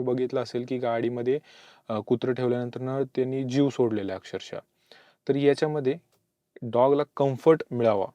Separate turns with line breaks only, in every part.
तुम्ही बघितलं असेल की गाडीमध्ये कुत्रं ठेवल्यानंतर त्यांनी जीव सोडलेला आहे अक्षरशः. तर याच्यामध्ये डॉगला कम्फर्ट मिळावा.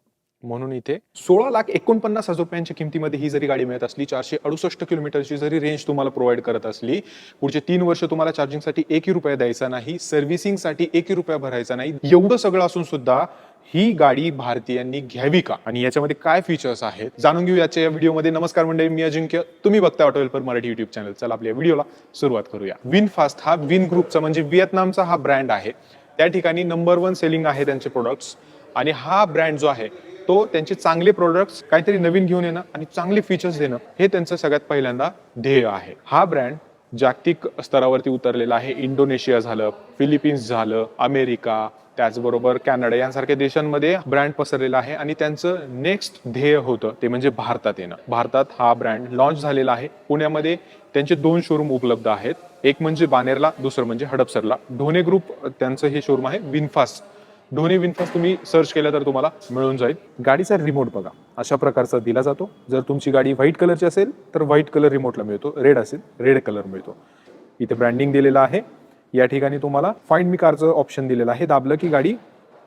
म्हणून इथे
सोळा लाख एकोणपन्नास हजार रुपयांच्या किमतीमध्ये ही जरी गाडी मिळत असली चारशे अडुसष्ट किलोमीटरची जरी रेंज तुम्हाला प्रोव्हाइड करत असली पुढचे तीन वर्ष तुम्हाला चार्जिंगसाठी एकही रुपया द्यायचा नाही सर्व्हिसिंगसाठी एकही रुपया भरायचा नाही एवढं सगळं असून सुद्धा ही गाडी भारतीयांनी घ्यावी का? आणि याच्यामध्ये काय फीचर्स आहेत? जाणून घेऊ याच्या या व्हिडिओमध्ये. नमस्कार मंडळी मी अजिंक्य. तुम्ही बघता ऑटो मराठी युट्यूब चॅनल चला आपल्या व्हिडिओला सुरुवात करूया. विन फास्ट हा विन ग्रुपचा म्हणजे व्हिएतनामचा हा ब्रँड आहे. त्या ठिकाणी नंबर वन सेलिंग आहे त्यांचे प्रोडक्ट्स आणि हा ब्रँड जो आहे तो त्यांचे चांगले प्रोडक्ट्स काहीतरी नवीन घेऊन येणं आणि चांगले फीचर्स देणं हे त्यांचं सगळ्यात पहिल्यांदा ध्येय आहे. हा ब्रँड जागतिक स्तरावरती उतरलेला आहे. इंडोनेशिया झालं फिलिपिन्स झालं अमेरिका त्याचबरोबर कॅनडा यांसारख्या देशांमध्ये ब्रँड पसरलेला आहे आणि त्यांचं नेक्स्ट ध्येय होतं ते म्हणजे भारतात येणं. भारतात हा ब्रँड लॉन्च झालेला आहे. पुण्यामध्ये त्यांचे दोन शोरूम उपलब्ध आहेत. एक म्हणजे बानेरला दुसरं म्हणजे हडपसरला. ढोणे ग्रुप त्यांचं हे शोरूम आहे विनफास्ट दोन्ही विनफास्ट तुम्ही सर्च केलं तर तुम्हाला मिळून जाईल. गाडीचा रिमोट बघा. अशा प्रकारचा दिला जातो. जर तुमची गाडी व्हाईट कलरची असेल तर व्हाईट कलर रिमोटला मिळतो. रेड असेल रेड कलर मिळतो. इथे ब्रँडिंग दिलेलं आहे. या ठिकाणी तुम्हाला फाइंड मी कारचं ऑप्शन दिलेलं आहे. दाबलं की गाडी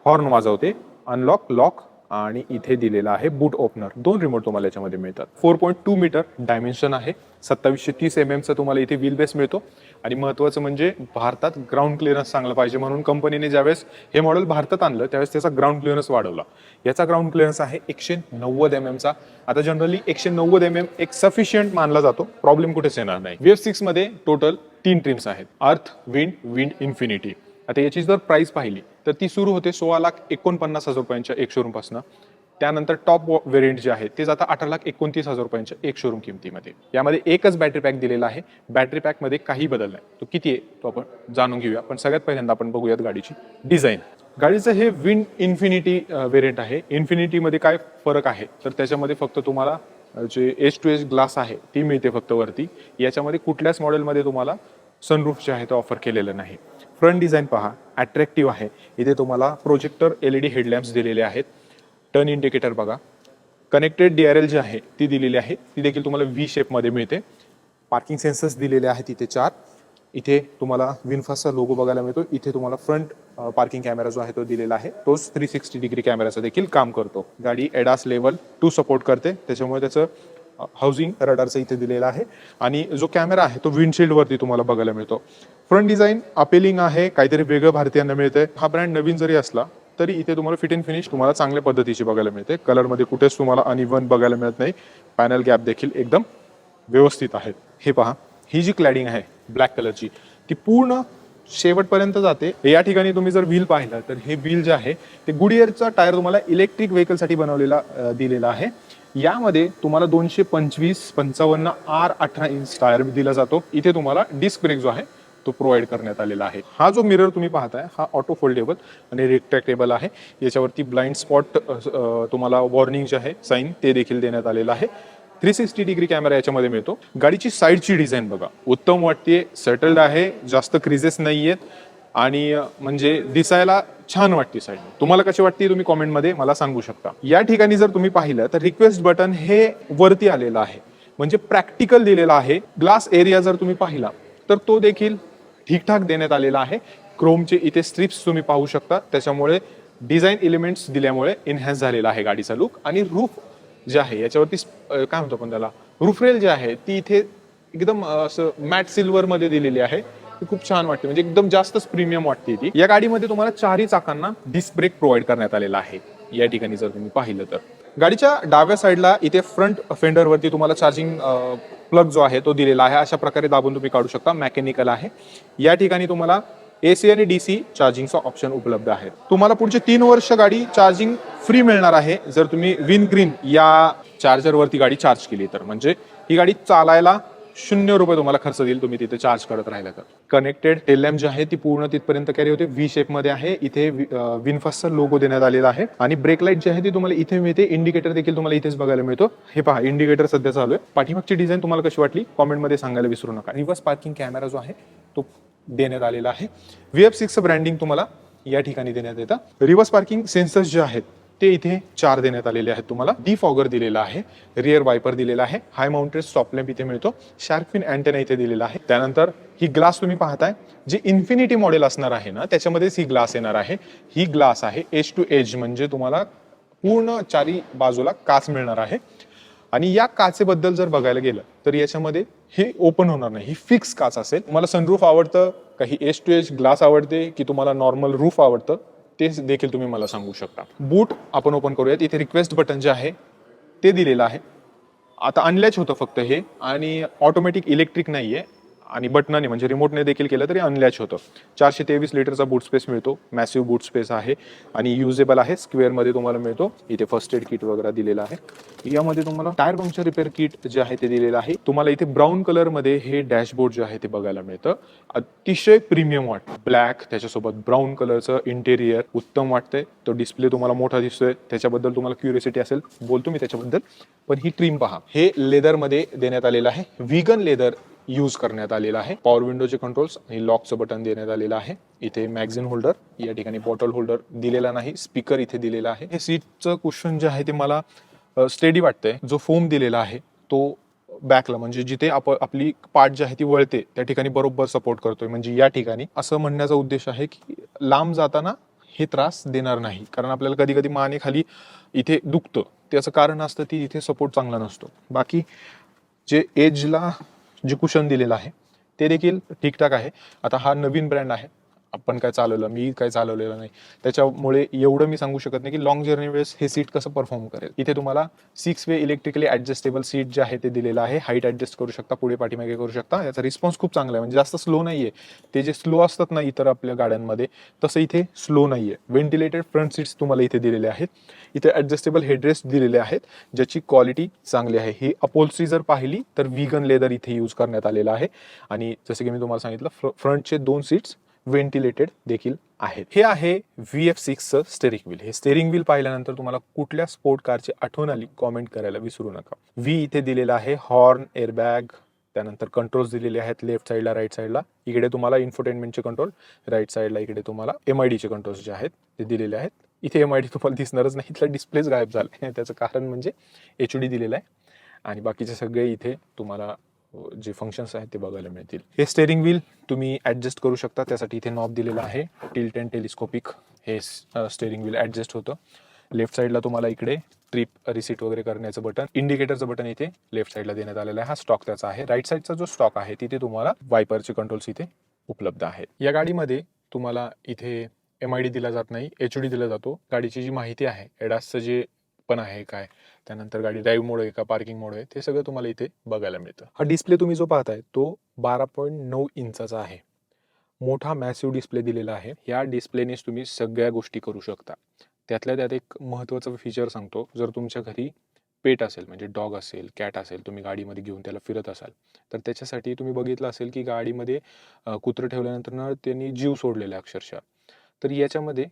हॉर्न वाजवते. अनलॉक लॉक आणि इथे दिलेला आहे बूट ओपनर दोन रिमोट तुम्हाला याच्यामध्ये मिळतात. Four point two meter dimension आहे. सत्तावीसशे तीस एम एमचा तुम्हाला इथे व्हील बेस मिळतो. आणि महत्त्वाचं म्हणजे भारतात ग्राउंड क्लिअरन्स चांगलं पाहिजे म्हणून कंपनीने ज्यावेळेस हे मॉडेल भारतात आणलं त्यावेळेस त्याचा ग्राउंड क्लिअरन्स वाढवला. याचा ग्राउंड क्लिअरन्स आहे एकशे नव्वद एम एमचा आता जनरली एकशे नव्वद एम एम एक सफिशियंट मानला जातो. प्रॉब्लेम कुठेच येणार नाही. वेब सिक्समध्ये टोटल तीन ट्रिम्स आहेत. अर्थ विंड विंड इन्फिनिटी आता याची जर प्राईस पाहिली तर ती सुरू होते सोळा लाख एकोणपन्नास हजार रुपयांच्या एक शोरूमपासून त्यानंतर टॉप व्हेरियंट जे आहे ते जातं अठरा लाख एकोणतीस हजार रुपयांच्या एक शोरूम किमतीमध्ये. यामध्ये एकच बॅटरी पॅक दिलेला आहे. बॅटरी पॅकमध्ये काही बदल नाही. तो किती आहे तो आपण जाणून घेऊया. पण सगळ्यात पहिल्यांदा आपण बघूयात गाडीची डिझाईन गाडीचं हे विंड इन्फिनिटी व्हेरियंट आहे. इन्फिनिटीमध्ये काय फरक आहे? तर त्याच्यामध्ये फक्त तुम्हाला जे एच टू एच ग्लास आहे ती मिळते फक्त वरती. याच्यामध्ये कुठल्याच मॉडेलमध्ये तुम्हाला सनरूफ जे आहे ते ऑफर केलेलं नाही. फ्रंट डिझाईन पहा ॲट्रॅक्टिव्ह आहे. इथे तुम्हाला projector L E D headlamps दिलेले आहेत. टर्न इंडिकेटर बघा. कनेक्टेड डी आर एल जी आहे ती दिलेली आहे. ती देखील तुम्हाला व्ही शेपमध्ये मिळते. पार्किंग सेन्सर्स दिलेले आहेत इथे चार. इथे तुम्हाला विनफासचा लोगो बघायला मिळतो. इथे तुम्हाला फ्रंट पार्किंग कॅमेरा जो आहे तो दिलेला आहे. तोच थ्री सिक्स्टी डिग्री कॅमेराचा देखील काम करतो. गाडी एडास लेवल टू सपोर्ट करते. त्याच्यामुळे त्याचं हाऊसिंग रडारचा इथे दिलेला आहे. आणि जो कॅमेरा आहे तो विंडशील्डवरती तुम्हाला बघायला मिळतो. फ्रंट डिझाईन अपेलिंग आहे काहीतरी वेगळं भारतीयांना मिळतंय. हा ब्रँड नवीन जरी असला तरी इथे तुम्हाला फिट अँड फिनिश तुम्हाला चांगल्या पद्धतीची बघायला मिळते. कलरमध्ये कुठेच तुम्हाला अनइवन बघायला मिळत नाही. पॅनल गॅप देखील एकदम व्यवस्थित आहेत. हे पहा ही जी क्लॅडिंग आहे ब्लॅक कलरची ती पूर्ण शेवटपर्यंत जाते. या ठिकाणी तुम्ही जर व्हील पाहिलं तर हे व्हील जे आहे ते गुडियरचा टायर तुम्हाला इलेक्ट्रिक व्हेकलसाठी बनवलेला दिलेला आहे. यामध्ये तुम्हाला दोनशे पंचवीस पंचावन्न आर अठरा इंच टायर दिला जातो. इथे तुम्हाला डिस्क ब्रेक जो आहे तो प्रोव्हाइड करण्यात आलेला आहे. हा जो मिरर तुम्ही पाहताय हा ऑटो फोल्डेबल आणि रिट्रॅक्टेबल आहे. याच्यावरती ब्लाइंड स्पॉट तुम्हाला वॉर्निंग जे आहे साईन ते देखील देण्यात आलेलं आहे. थ्री सिक्स्टी डिग्री कॅमेरा याच्यामध्ये मिळतो. गाडीची साईडची डिझाईन बघा. उत्तम वाटते सेटल्ड आहे जास्त क्रिजेस आहेत आणि म्हणजे दिसायला छान वाटते साईड तुम्हाला कशी वाटते तुम्ही कॉमेंटमध्ये मला सांगू शकता. या ठिकाणी जर तुम्ही पाहिलं तर रिक्वेस्ट बटन हे वरती आलेलं आहे. म्हणजे प्रॅक्टिकल दिलेलं आहे. ग्लास एरिया जर तुम्ही पाहिला तर तो देखील ठीकठाक देण्यात आलेला आहे. क्रोमचे इथे स्ट्रिप्स तुम्ही पाहू शकता. त्याच्यामुळे डिझाईन एलिमेंट्स दिल्यामुळे एनहॅन्स झालेला आहे गाडीचा लुक आणि रूफ जे आहे याच्यावरती काय म्हणतो आपण त्याला? रूफरेल जे आहे ती इथे एकदम असं मॅट सिल्वरमध्ये दिलेली आहे. ती खूप छान वाटते. म्हणजे एकदम जास्तच प्रीमियम वाटते ती. या गाडीमध्ये तुम्हाला चारही चाकांना डिस्क ब्रेक प्रोव्हाइड करण्यात आलेला आहे. या ठिकाणी जर तुम्ही पाहिलं तर. गाडीच्या डाव्या साईडला इथे फ्रंट फेंडरवरती तुम्हाला चार्जिंग प्लग जो आहे तो दिलेला आहे. अशा प्रकारे दाबून तुम्ही काढू शकता. मेकॅनिकल आहे. या ठिकाणी तुम्हाला एसी आणि डी सी चार्जिंगचा ऑप्शन उपलब्ध आहे. तुम्हाला पुढचे तीन वर्ष गाडी चार्जिंग फ्री मिळणार आहे. जर तुम्ही विन ग्रीन या चार्जरवरती गाडी चार्ज केली तर. म्हणजे ही गाडी चालायला शून्य रुपये तुम्हाला खर्च देईल तुम्ही तिथे चार्ज करत राहिला तर. कनेक्टेड टेल लॅम्प जी आहे ती पूर्ण तिथपर्यंत कॅरी होते. व्ही शेपमध्ये आहे. इथे विनफास्टचा लोगो देण्यात आलेला आहे. आणि ब्रेक लाइट जी आहे ती तुम्हाला इथे मिळते. इंडिकेटर देखील तुम्हाला इथेच बघायला मिळतो. हे पहा इंडिकेटर सध्या चालू आहे. पाठीमागची डिझाईन तुम्हाला कशी वाटली? कॉमेंटमध्ये सांगायला विसरू नका. रिव्हर्स पार्किंग कॅमेरा जो आहे तो देण्यात आलेला आहे. व्ही एफ सिक्स ब्रँडिंग तुम्हाला या ठिकाणी देण्यात येतं. रिव्हर्स पार्किंग सेन्सर्स जे आहेत ते इथे चार देण्यात आलेले आहेत तुम्हाला. डिफॉगर दिलेला आहे रिअर वायपर दिलेला आहे हाय माउंटेड स्टॉप लॅम्प इथे मिळतो शार्कफिन अँटेना इथे दिलेला आहे. त्यानंतर ही ग्लास तुम्ही पाहताय जे इन्फिनिटी मॉडेल असणार आहे ना त्याच्यामध्येच ही ग्लास येणार आहे. ही ग्लास आहे एज टू एज म्हणजे तुम्हाला पूर्ण चारी बाजूला काच मिळणार आहे. आणि या काचेबद्दल जर बघायला गेलं तर याच्यामध्ये हे ओपन होणार नाही ही फिक्स काच असेल. तुम्हाला सनरूफ आवडतं काही एज टू एज ग्लास आवडते की तुम्हाला नॉर्मल रूफ आवडतं ते देखील तुम्ही मला सांगू शकता. बूट आपण ओपन करूयात. इथे रिक्वेस्ट बटन जे आहे ते दिलेलं आहे. आता अनलॅच होतं फक्त हे. आणि ऑटोमॅटिक इलेक्ट्रिक नाही आहे आणि बटनाने म्हणजे रिमोटने देखील केलं तरी अनलॅच होतं. चारशे तेवीस लिटरचा बूट स्पेस मिळतो. मॅसिव्ह बूट स्पेस आहे आणि युजेबल आहे. स्क्वेअरमध्ये तुम्हाला मिळतो. इथे फर्स्ट एड किट वगैरे दिलेलं आहे. यामध्ये तुम्हाला टायर पंक्चर रिपेअर किट जे आहे ते दिलेलं आहे. तुम्हाला इथे ब्राऊन कलरमध्ये हे डॅशबोर्ड जे आहे ते बघायला मिळतं. अतिशय प्रीमियम वाटतं. ब्लॅक त्याच्यासोबत ब्राऊन कलरचं इंटेरियर उत्तम वाटतंय. तो डिस्प्ले तुम्हाला मोठा दिसतोय. त्याच्याबद्दल तुम्हाला क्युरिसिटी असेल बोलतो मी त्याच्याबद्दल. पण ही ट्रीम पहा. हे लेदरमध्ये देण्यात आलेलं आहे. व्हिगन लेदर यूज करण्यात आलेला आहे. पॉवर विंडोचे कंट्रोल्स आणि लॉकचं बटन देण्यात आलेलं आहे. इथे मॅगझिन होल्डर या ठिकाणी बॉटल होल्डर दिलेला नाही स्पीकर इथे दिलेला आहे. हे सीटचं कुशन जे आहे ते मला स्टेडी वाटतंय. जो फोम दिलेला आहे तो बॅकला म्हणजे जिथे आप आपली पार्ट जी आहे ती वळते त्या ठिकाणी बरोबर सपोर्ट करतोय. म्हणजे या ठिकाणी असं म्हणण्याचा उद्देश आहे की लांब जाताना हे त्रास देणार नाही. कारण आपल्याला कधी कधी माने खाली इथे दुखतं. त्याचं कारण असतं की इथे सपोर्ट चांगला नसतो. बाकी जे एजला जे कुशन दिलेलं आहे. ते देखील ठीकठाक आहे. आता हा नवीन ब्रँड आहे. आपण काय चालवलं मी काय चालवलेलं नाही. त्याच्यामुळे एवढं मी सांगू शकत नाही की लॉंग जर्नी वेळेस हे सीट कसं परफॉर्म करेल. इथे तुम्हाला six way electrically adjustable seat जे आहे ते दिलेलं आहे. हाईट ऍडजस्ट करू शकता पुढे पाठीमागे करू शकता. याचा रिस्पॉन्स खूप चांगला आहे. म्हणजे जास्त स्लो नाही आहे ते जे स्लो असतात ना इतर आपल्या गाड्यांमध्ये तसं इथे स्लो नाही आहे व्हेंटिलेटेड फ्रंट सीट्स तुम्हाला इथे दिलेले आहेत. इथे ऍडजस्टेबल हेडरेस्ट दिलेले आहेत ज्याची क्वालिटी चांगली आहे. ही अपोल्सी जर पाहिली तर व्हीगन लेदर इथे यूज करण्यात आलेलं आहे. आणि जसं की मी तुम्हाला सांगितलं फ्रंटचे दोन सीट्स व्हेंटिलेटेड देखील आहेत. हे आहे व्ही एफ सिक्सचं स्टेरिंग व्हील हे स्टेरिंग व्हील पाहिल्यानंतर तुम्हाला कुठल्या स्पोर्ट कारची आठवण आली कॉमेंट करायला विसरू नका. व्ही इथे दिलेला आहे हॉर्न एअरबॅग त्यानंतर कंट्रोल्स दिलेले आहेत लेफ्ट साईडला राईट साईडला इकडे तुम्हाला इन्फोटेनमेंटचे कंट्रोल राईट साईडला इकडे तुम्हाला एम आय डीचे कंट्रोल्स जे आहेत ते दिलेले आहेत. इथे एम आय डी तुम्हाला दिसणारच नाही इथला डिस्प्लेच गायब झाला आहे त्याचं कारण म्हणजे एच डी दिलेलं आहे. आणि बाकीचे सगळे इथे तुम्हाला जे फंक्शन्स आहेत ते बघायला मिळतील. हे स्टेअरिंग व्हील तुम्ही ॲडजस्ट करू शकता. त्यासाठी इथे नॉब दिलेला आहे. टिल्ट अँड टेलिस्कोपिक हे स्टेअरिंग व्हील ॲडजस्ट होतं. लेफ्ट साईडला तुम्हाला इकडे ट्रिप रिसीट वगैरे करण्याचं बटन इंडिकेटरचं बटन इथे लेफ्ट साईडला देण्यात आलेलं आहे. हा स्टॉक त्याचा आहे. राईट साईडचा जो स्टॉक आहे तिथे तुम्हाला वायपरचे कंट्रोल्स इथे उपलब्ध आहेत. या गाडीमध्ये तुम्हाला इथे एम आय डी दिला जात नाही एच डी दिला जातो. गाडीची जी माहिती आहे एडासचं जे पण आहे काय? त्यानंतर गाडी ड्राईव्ह मोड आहे का पार्किंग मोड आहे ते सगळं तुम्हाला इथे बघायला मिळतं. हा डिस्प्ले तुम्ही जो पाहताय तो बारा पॉईंट नऊ इंचाचा आहे. मोठा मॅसिव्ह डिस्प्ले दिलेला आहे. या डिस्प्लेनेच तुम्ही सगळ्या गोष्टी करू शकता. त्यातल्या त्यात एक महत्त्वाचं फीचर सांगतो. जर तुमच्या घरी पेट असेल म्हणजे डॉग असेल कॅट असेल तुम्ही गाडीमध्ये घेऊन त्याला फिरत असाल तर त्याच्यासाठी तुम्ही बघितलं असेल की गाडीमध्ये कुत्रं ठेवल्यानंतर ना त्यांनी जीव सोडलेला आहे अक्षरशः. तर याच्यामध्ये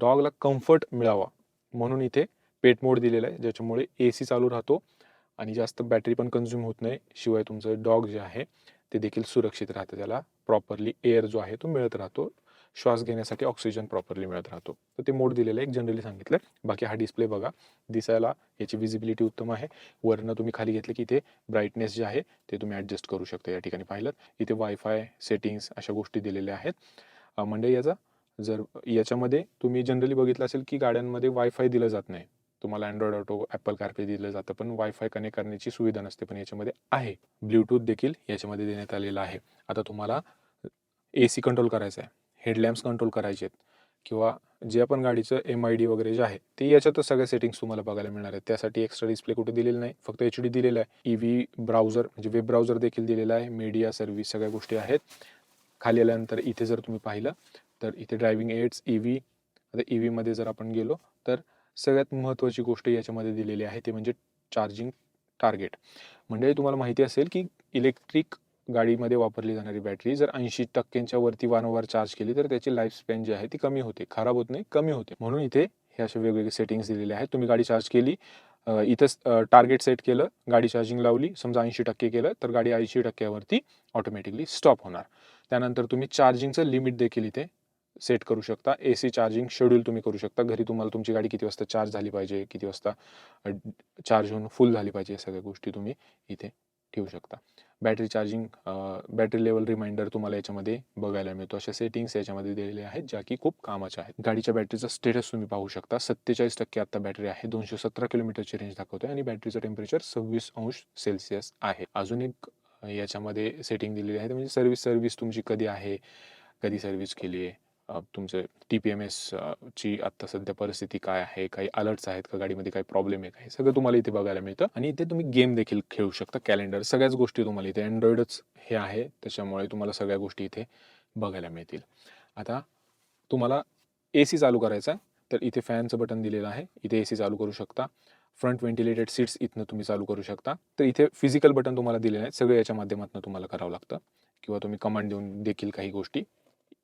डॉगला कम्फर्ट मिळावा. म्हणून इथे पेट मोड दिलेला आहे ज्याच्यामुळे ए सी चालू राहतो आणि जास्त बॅटरी पण कन्झ्युम होत नाही. शिवाय तुमचं डॉग जे आहे ते देखील सुरक्षित राहतं. त्याला प्रॉपरली एअर जो आहे तो मिळत राहतो. श्वास घेण्यासाठी ऑक्सिजन प्रॉपरली मिळत राहतो. तर ते मोड दिलेलं आहे एक जनरली सांगितलं. बाकी हा डिस्प्ले बघा. दिसायला याची विजिबिलिटी उत्तम आहे. वरनं तुम्ही खाली घेतलं की इथे ब्राईटनेस जे आहे ते तुम्ही ॲडजस्ट करू शकता. या ठिकाणी पाहिलं इथे वायफाय सेटिंग्स अशा गोष्टी दिलेल्या आहेत. म्हणजे याचा जर याच्यामध्ये तुम्ही जनरली बघितलं असेल की गाड्यांमध्ये वायफाय दिलं जात नाही. तुम्हाला अँड्रॉइड ऑटो ॲपल कारपे दिलं जातं. पण वायफाय कनेक्ट करण्याची सुविधा नसते पण याच्यामध्ये आहे. ब्ल्यूटूथ देखील याच्यामध्ये देण्यात आलेलं आहे. आता तुम्हाला ए सी कंट्रोल करायचं आहे हेडलॅम्प्स कंट्रोल करायचे आहेत किंवा जे आपण गाडीचं एम आय डी वगैरे जे आहे ते याच्यातच सगळ्या सेटिंग्स तुम्हाला बघायला मिळणार आहेत. त्यासाठी एक्स्ट्रा डिस्प्ले कुठे दिलेलं नाही फक्त एच डी दिलेलं आहे. ई व्ही ब्राउझर म्हणजे वेब ब्राउझर देखील दिलेला आहे. मीडिया सर्व्हिस सगळ्या गोष्टी आहेत. खाली आल्यानंतर इथे जर तुम्ही पाहिलं तर इथे ड्रायव्हिंग एड्स ई व्ही आता ई व्हीमध्ये जर आपण गेलो तर सगळ्यात महत्त्वाची गोष्ट याच्यामध्ये दिलेली आहे ते म्हणजे चार्जिंग टार्गेट म्हणजे तुम्हाला माहिती असेल की इलेक्ट्रिक गाडीमध्ये वापरली जाणारी बॅटरी जर ऐंशी टक्क्यांच्या वरती वारंवार चार्ज केली तर त्याची लाईफ स्पॅन जी आहे ती कमी होते. खराब होत नाही कमी होते. म्हणून इथे हे असे वेगवेगळे सेटिंग्स दिलेले आहेत. तुम्ही गाडी चार्ज केली इथंच इथं टार्गेट सेट केलं गाडी चार्जिंग लावली समजा ऐंशी टक्के केलं तर गाडी ऐंशी टक्क्यावरती ऑटोमॅटिकली स्टॉप होणार. त्यानंतर तुम्ही चार्जिंगचं लिमिट देखील इथे
सेट करू शकता. ए सी चार्जिंग शेड्यूल तुम्ही करू शकता. घरी तुम्हाला तुमची गाडी किती वाजता चार्ज झाली पाहिजे किती वाजता चार्ज होऊन फुल झाली पाहिजे या सगळ्या गोष्टी तुम्ही इथे ठेवू शकता. Battery charging battery level reminder तुम्हाला याच्यामध्ये बघायला मिळतो. अशा सेटिंग्स याच्यामध्ये दिलेल्या आहेत ज्या की खूप कामाच्या आहेत. गाडीच्या बॅटरीचा स्टेटस तुम्ही पाहू शकता. सत्तेचाळीस टक्के आता बॅटरी आहे. दोनशे सतरा किलोमीटरची रेंज दाखवते आणि बॅटरीचं टेम्परेचर सव्वीस अंश सेल्सिअस आहे. अजून एक याच्यामध्ये सेटिंग दिलेली आहे. म्हणजे सर्व्हिस सर्व्हिस तुमची कधी आहे? कधी सर्व्हिस केली आहे तुमचे टी पी एम एस ची आत्ता सध्या परिस्थिती काय आहे? काही अलर्ट्स आहेत का? गाडीमध्ये काही प्रॉब्लेम आहे का? सगळं तुम्हाला इथे बघायला मिळतं. आणि इथे तुम्ही गेम देखील खेळू शकता कॅलेंडर सगळ्याच गोष्टी तुम्हाला इथे अँड्रॉइडच हे आहे. त्याच्यामुळे तुम्हाला सगळ्या गोष्टी इथे बघायला मिळतील. आता तुम्हाला ए सी चालू करायचा आहे. तर इथे फॅनचं बटन दिलेलं आहे. इथे ए सी चालू करू शकता. फ्रंट व्हेंटिलेटेड सीट्स इथनं तुम्ही चालू करू शकता. तर इथे फिजिकल बटन तुम्हाला दिलेलं आहे. सगळे याच्या माध्यमातून तुम्हाला करावं लागतं. किंवा तुम्ही कमांड देऊन देखील काही गोष्टी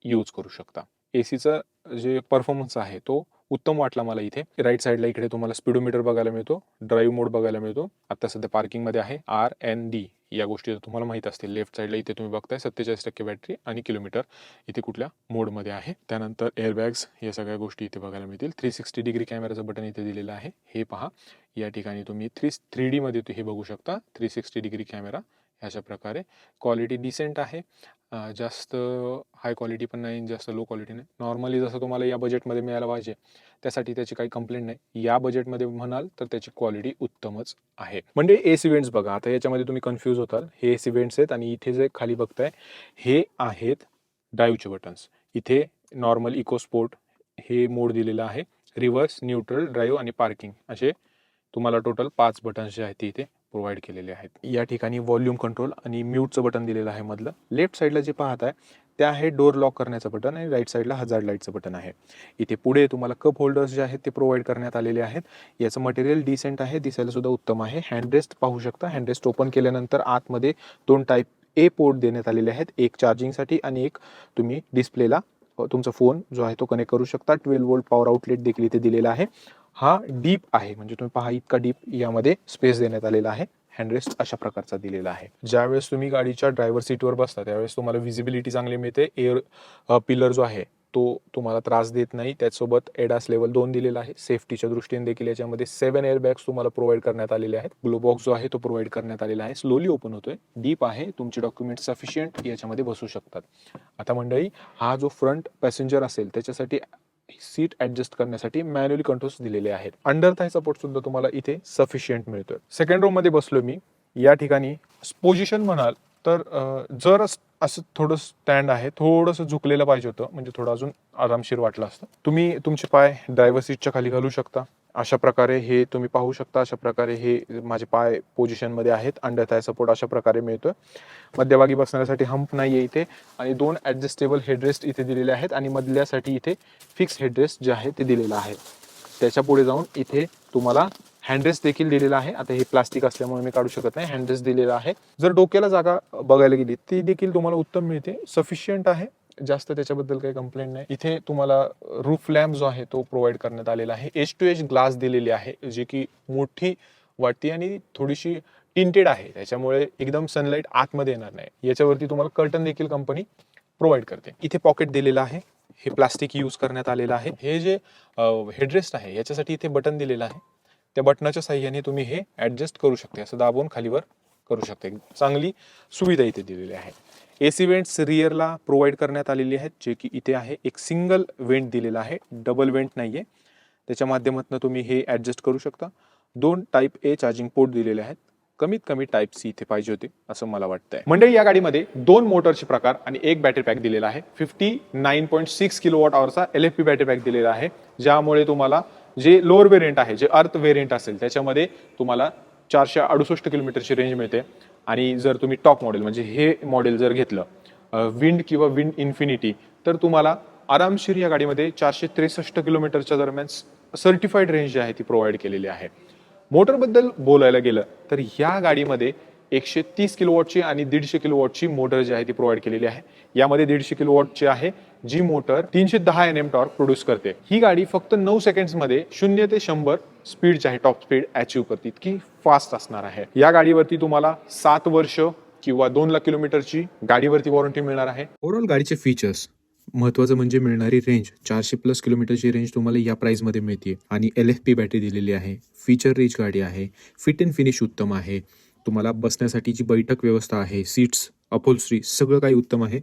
यूज करू शकता. ए सीचं जे परफॉर्मन्स आहे तो उत्तम वाटला मला इथे. राईट साईडला इकडे तुम्हाला स्पीडोमीटर बघायला मिळतो ड्राईव्ह मोड बघायला मिळतो. आता सध्या पार्किंगमध्ये आहे आर एन डी या गोष्टी तुम्हाला माहीत असतील. लेफ्ट साईडला इथे तुम्ही बघताय सत्तेचाळीस टक्के बॅटरी आणि किलोमीटर इथे कुठल्या मोडमध्ये आहे. त्यानंतर एअरबॅग्स या सगळ्या गोष्टी इथे बघायला मिळतील. थ्री सिक्स्टी डिग्री कॅमेराचं बटन इथे दिलेलं आहे. हे पहा. या ठिकाणी तुम्ही थ्री थ्री डीमध्ये हे बघू शकता. थ्री सिक्स्टी डिग्री कॅमेरा अशा प्रकारे. क्वालिटी डिसेंट आहे. जास्त हाय क्वालिटी पण नाही जास्त लो क्वालिटी नाही. नॉर्मली जसं तुम्हाला या बजेटमध्ये मिळायला पाहिजे त्यासाठी त्याची काही कंप्लेंट नाही. या बजेटमध्ये म्हणाल तर त्याची क्वालिटी उत्तमच आहे. म्हणजे एस इव्हेंट्स बघा आता याच्यामध्ये तुम्ही कन्फ्यूज होताल. हे एस इव्हेंट्स आहेत आणि इथे जे खाली बघताय हे आहेत ड्राईव्हचे बटन्स इथे नॉर्मल इको स्पोर्ट हे मोड दिलेलं आहे. रिव्हर्स न्यूट्रल ड्राईव्ह आणि पार्किंग असे तुम्हाला टोटल पाच बटन्स जे आहेत ते इथे प्रोव्हाइड केलेले आहेत. या ठिकाणी व्हॉल्यूम कंट्रोल आणि म्यूटचं बटन दिलेलं आहे मधलं. लेफ्ट साईडला जे पाहत आहे ते आहे डोर लॉक करण्याचं बटन आणि राईट साईडला हजार लाईटचं बटन आहे. इथे पुढे तुम्हाला कप होल्डर्स जे आहेत ते प्रोव्हाइड करण्यात आलेले आहेत. याचं मटेरियल डिसेंट आहे दिसायला सुद्धा उत्तम आहे. हँडरेस्ट पाहू शकता. हँडरेस्ट ओपन केल्यानंतर आतमध्ये दोन टाईप ए पोर्ट देण्यात आलेले आहेत. एक चार्जिंगसाठी आणि एक तुम्ही डिस्प्लेला तुमचा फोन जो आहे तो कनेक्ट करू शकता. ट्वेल्व वोल्ट पॉवर आउटलेट देखील इथे दिलेला आहे. हा डीप आहे. म्हणजे तुम्ही पहा इतका डीप यामध्ये स्पेस देण्यात आलेला आहे. हँडरेस्ट अशा प्रकारचा दिलेला आहे. ज्यावेळेस तुम्ही गाडीच्या ड्रायव्हर सीटवर बसता त्यावेळेस तुम्हाला व्हिजिबिलिटी चांगली मिळते. एअर पिलर जो आहे तो तुम्हाला त्रास देत नाही. त्याचसोबत एडास लेवल दोन दिलेला आहे. सेफ्टीच्या दृष्टीने देखील याच्यामध्ये सेवन एअर बॅग्स तुम्हाला प्रोव्हाइड करण्यात आलेले आहेत. ग्लो बॉक्स जो आहे तो प्रोव्हाइड करण्यात आलेला आहे. स्लोली ओपन होतोय. डीप आहे. तुमचे डॉक्युमेंट सफिशियंट याच्यामध्ये बसू शकतात. आता मंडळी हा जो फ्रंट पॅसेंजर असेल त्याच्यासाठी सीट ऍडजस्ट करण्यासाठी मॅन्युअली कंट्रोल्स दिलेले आहेत. अंडर थाय सपोर्ट सुद्धा तुम्हाला इथे सफिशियंट मिळतोय. सेकंड रो मध्ये बसलो मी. या ठिकाणी पोझिशन म्हणाल तर जर असं थोडं स्टँड आहे थोडंसं झुकलेलं पाहिजे होतं म्हणजे थोडं अजून आरामशीर वाटलं असतं तुम्ही तुमचे पाय ड्रायव्हर सीटच्या खाली घालू शकता. अशा प्रकारे हे तुम्ही पाहू शकता अशा प्रकारे हे माझे पाय पोझिशनमध्ये आहेत अंडर थाय सपोर्ट अशा प्रकारे मिळतोय. मध्यभागी बसण्यासाठी हंप आहे इथे आणि दोन ॲडजस्टेबल हेडरेस्ट इथे दिलेले आहेत आणि मधल्यासाठी इथे फिक्स हेडरेस्ट जे आहे ते दिलेलं आहे. त्याच्या पुढे जाऊन इथे तुम्हाला हँडरेस्ट देखील दिलेला आहे. आता हे प्लास्टिक असल्यामुळे मी काढू शकत नाही. हँडरेस्ट दिलेला आहे. जर डोक्याला जागा बघायला गेली ती देखील तुम्हाला उत्तम मिळते. सफिशियंट आहे. जास्त त्याच्याबद्दल काही कंप्लेंट नाही. इथे तुम्हाला रूफ लॅम्प जो आहे तो प्रोव्हाइड करण्यात आलेला आहे. एच टू एच ग्लास दिलेली आहे जी की मोठी वाटते आणि थोडीशी टिंटेड आहे. त्याच्यामुळे एकदम सनलाईट आतमध्ये येणार नाही. याच्यावरती तुम्हाला कर्टन देखील कंपनी प्रोव्हाइड करते. इथे पॉकेट दिलेलं आहे. हे प्लास्टिक यूज करण्यात आलेलं आहे. हे जे हेडरेस्ट आहे याच्यासाठी इथे बटन दिलेलं आहे. त्या बटनाच्या साह्याने तुम्ही हे ऍडजस्ट करू शकते. असं दाबून खालीवर करू शकते. चांगली सुविधा इथे दिलेली आहे. एसी वेंट्स रिअरला प्रोव्हाइड करण्यात आलेली आहेत जे की इथे आहे. एक सिंगल वेंट दिलेला आहे डबल वेंट नाही आहे त्याच्या माध्यमातून तुम्ही हे ॲडजस्ट करू शकता. दोन टाईप ए चार्जिंग पोर्ट दिलेले आहेत. कमीत कमी टाईप सी इथे पाहिजे होते असं मला वाटतंय. मंडळी या गाडीमध्ये दोन मोटरचे प्रकार आणि एक बॅटरी पॅक दिलेला आहे. Fifty nine point six kilo watt आवरचा L F P battery pack दिलेला आहे ज्यामुळे तुम्हाला जे लोअर व्हेरियंट आहे जे अर्थ व्हेरियंट असेल त्याच्यामध्ये तुम्हाला चारशे अडुसष्ट किलोमीटरची रेंज मिळते. आणि जर तुम्ही टॉप मॉडेल म्हणजे हे मॉडेल जर घेतलं विंड किंवा विंड इन्फिनिटी तर तुम्हाला आरामशीर या गाडीमध्ये चारशे त्रेसष्ट किलोमीटरच्या दरम्यान सर्टिफाईड रेंज जी आहे ती प्रोव्हाइड केलेली आहे. मोटरबद्दल बोलायला गेलं तर ह्या गाडीमध्ये एकशे तीस किलोवॉटची आणि दीडशे किलोवॉटची मोटर जी आहे ती प्रोव्हाइड केलेली आहे. यामध्ये दीडशे किलोवॉटची आहे जी मोटर तीनशे दहा एन एम टॉर्क प्रोड्यूस करते. ही गाडी फक्त नऊ सेकंड्समध्ये शून्य ते शंभर स्पीड जी आहे टॉप स्पीड अचीव करते इतकी फास्ट असणार आहे. या गाडीवरती तुम्हाला सात वर्ष किंवा दोन लाख किलोमीटरची गाडीवरती वॉरंटी मिळणार आहे.
ओव्हरऑल गाडीचे फीचर्स महत्त्वाचं म्हणजे मिळणारी रेंज चारशे प्लस किलोमीटरची रेंज तुम्हाला या प्राईजमध्ये मिळते आणि एल एफ पी बॅटरी दिलेली आहे फीचर रिच गाडी आहे फिट अँड फिनिश उत्तम आहे. तुम्हाला बसण्यासाठीची बैठक व्यवस्था आहे सीट्स अपोल्स्ट्री सगळं काही उत्तम आहे.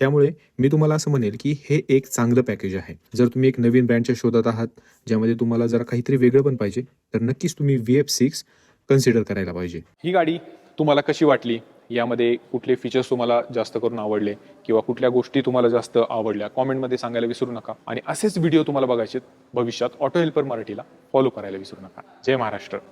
त्यामुळे मी तुम्हाला असं म्हणेल की हे एक चांगलं पॅकेज आहे. जर तुम्ही एक नवीन ब्रँडच्या शोधात आहात ज्यामध्ये तुम्हाला जरा काहीतरी वेगळं पण पाहिजे तर नक्कीच तुम्ही व्ही एफ सिक्स कन्सिडर करायला पाहिजे.
ही गाडी तुम्हाला कशी वाटली? यामध्ये कुठले फीचर्स तुम्हाला जास्त करून आवडले? किंवा कुठल्या गोष्टी तुम्हाला जास्त आवडल्या? कॉमेंटमध्ये सांगायला विसरू नका. आणि असेच व्हिडिओ तुम्हाला बघायचे भविष्यात ऑटो हेल्पर मराठीला फॉलो करायला विसरू नका. जय महाराष्ट्र.